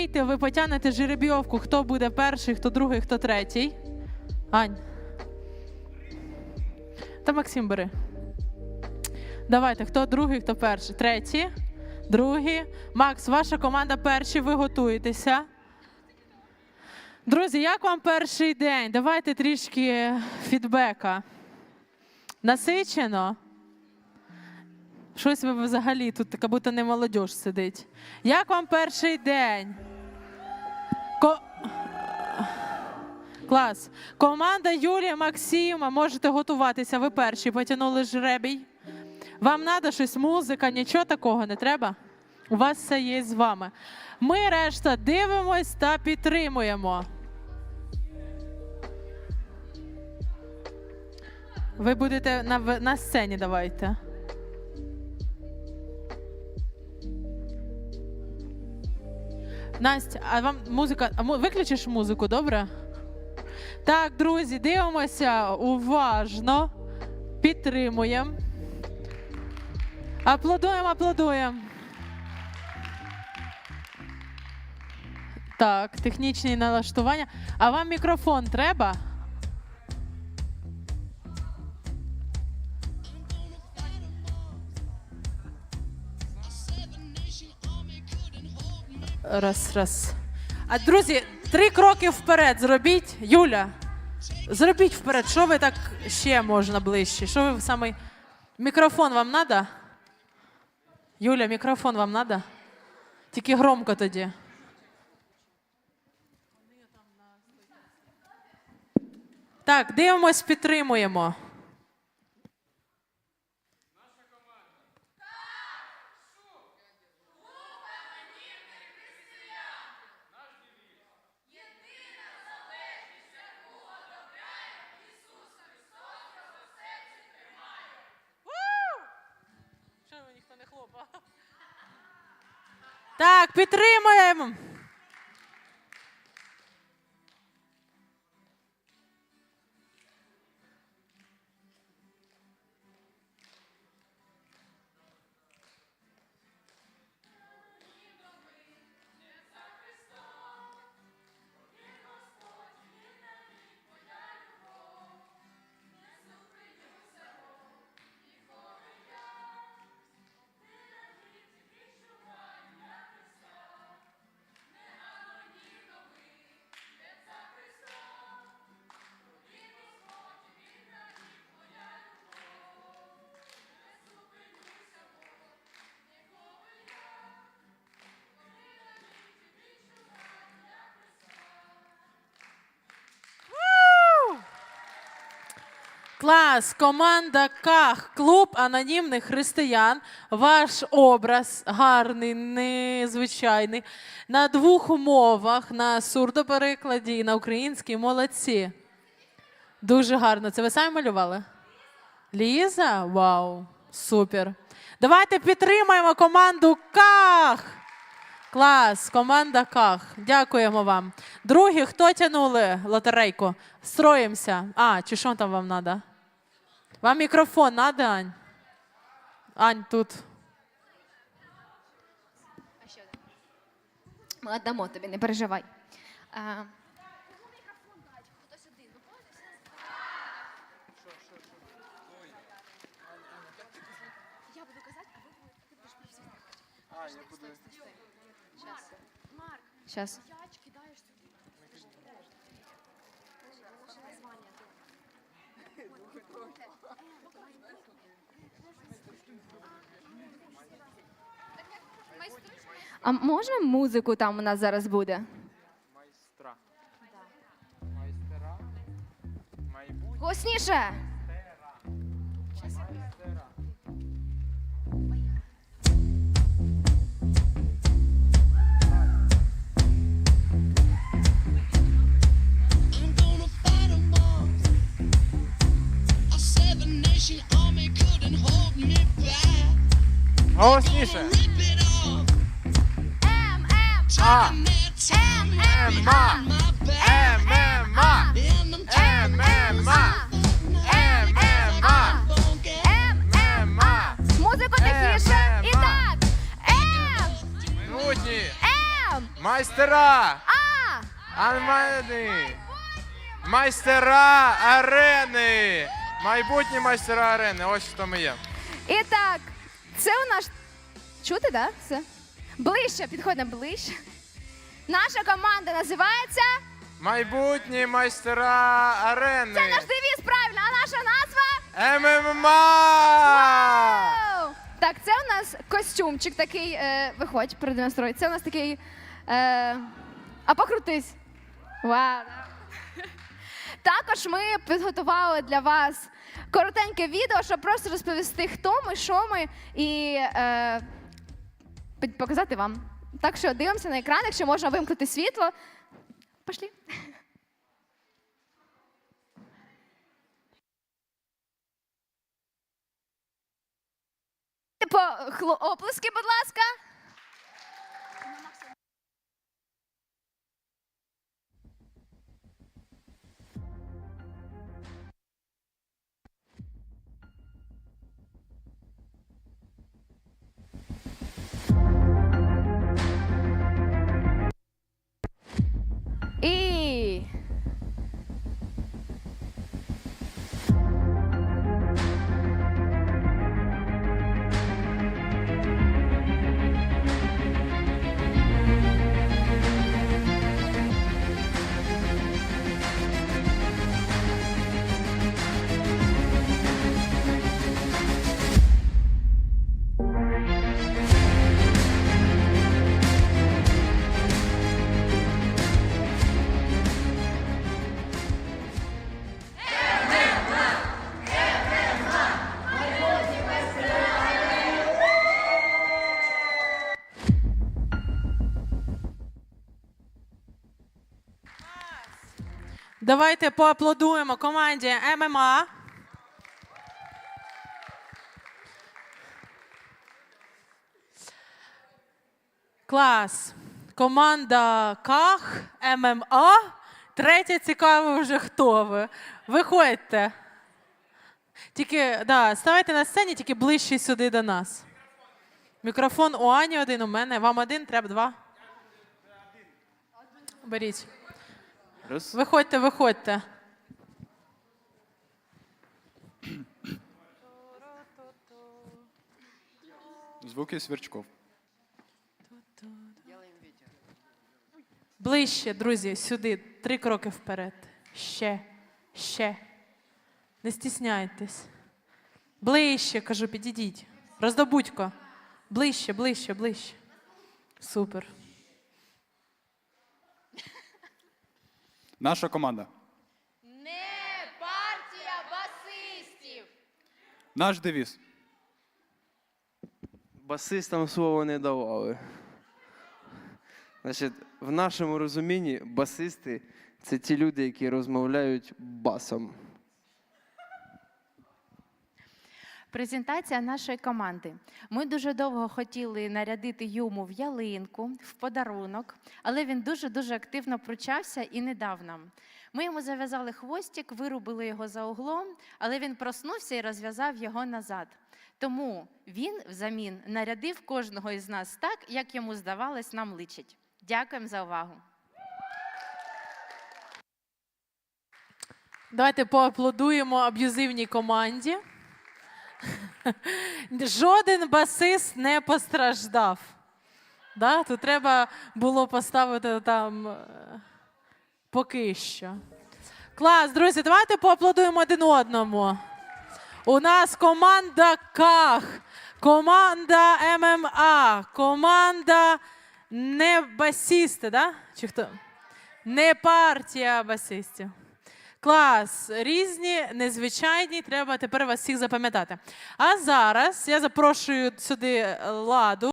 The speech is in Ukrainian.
вийти, ви потягнете жеребйовку, хто буде перший, хто другий, хто третій. Ань. Та Максим бери. Давайте, хто другий, хто перший. Третій, другий. Макс, ваша команда перші, ви готуєтеся. Друзі, як вам перший день? Давайте трішки фідбека. Насичено? Щось ви взагалі тут, як будто не молодь сидить. Як вам перший день? Клас. Команда Юлія Максима, можете готуватися. Ви перші потягнули жребій. Вам треба щось, музика, нічого такого не треба? У вас все є з вами. Ми решта дивимось та підтримуємо. Ви будете на, на сцені, давайте. Настя, а вам музика. А виключиш музику, добре? Так, друзі, дивимося уважно. Підтримуємо. Аплодуємо, аплодуємо. Так, технічні налаштування. А вам мікрофон треба? Раз, раз. А друзі, три кроки вперед зробіть. Юля, зробіть вперед. Що ви так ще можна ближче? Що ви саме. Мікрофон вам треба? Юля, мікрофон вам треба? Тільки громко тоді. Так, дивимось, підтримуємо. Так, підтримуємо. Клас, команда КАХ, клуб анонімних християн. Ваш образ гарний, незвичайний. На двох мовах, на сурдоперекладі і на українській. Молодці. Дуже гарно. Це ви самі малювали? Ліза? Вау, супер. Давайте підтримаємо команду КАХ. Клас, команда КАХ. Дякуємо вам. Другі, хто тянули лотерейку? Строїмося. А, чи що там вам треба? Вам мікрофон надо, Ань? Ань, тут. Ми віддамо тобі, не переживай. А, Сейчас. А можна музику там у нас зараз буде? Майстра. Майстера. Майбутнє. Голосніше! I'm taking ММА. ММА. funky. М, ММА. Музику тихіше. І так. М, Минутні. М, Майстера. А! Арени. Майстера арени. Майбутні майстера арени. Ось хто ми є. І так, це у нас. Чути, так? Да? Все. Ближче, підходимо ближче. Наша команда називається. Майбутні майстера арени. Це наш девіз, правильно, а наша назва. ММА! Оу! Так, це у нас костюмчик такий. Е, виходь, продемонструй. Це у нас такий. Е, а покрутись. Вау. Також ми підготували для вас коротеньке відео, щоб просто розповісти, хто ми, що ми, і е, показати вам. Так що дивимося на екран, якщо можна вимкнути світло. Пошли. По хло- оплески, будь ласка. Давайте поаплодуємо команді ММА. Клас. Команда КАХ, ММА. Третя цікаво вже хто ви. Виходьте. Тільки, да, ставайте на сцені, тільки ближче сюди до нас. Мікрофон у Ані один, у мене. Вам один, треба два. Беріть. Раз. Виходьте, виходьте. Звуки сверчков. Ближче, друзі, сюди. Три кроки вперед. Ще, ще. Не стісняйтесь. Ближче, кажу, підійдіть. Роздобудько. Ближче, ближче, ближче. Супер. Наша команда. не партія басистів. Наш девіз. Басистам слово не давали. Значить, в нашому розумінні басисти це ті люди, які розмовляють басом. Презентація нашої команди. Ми дуже довго хотіли нарядити Юму в ялинку, в подарунок, але він дуже-дуже активно пручався і не дав нам. Ми йому зав'язали хвостик, вирубили його за углом, але він проснувся і розв'язав його назад. Тому він взамін нарядив кожного із нас так, як йому здавалось, нам личить. Дякуємо за увагу. Давайте поаплодуємо аб'юзивній команді. Жоден басист не постраждав. Да? Тут треба було поставити там е, поки що. Клас, друзі, давайте поаплодуємо один одному. У нас команда КАХ, команда ММА, команда не басісти, да? Чи хто? Не партія басистів. Клас, різні, незвичайні. Треба тепер вас всіх запам'ятати. А зараз я запрошую сюди Ладу.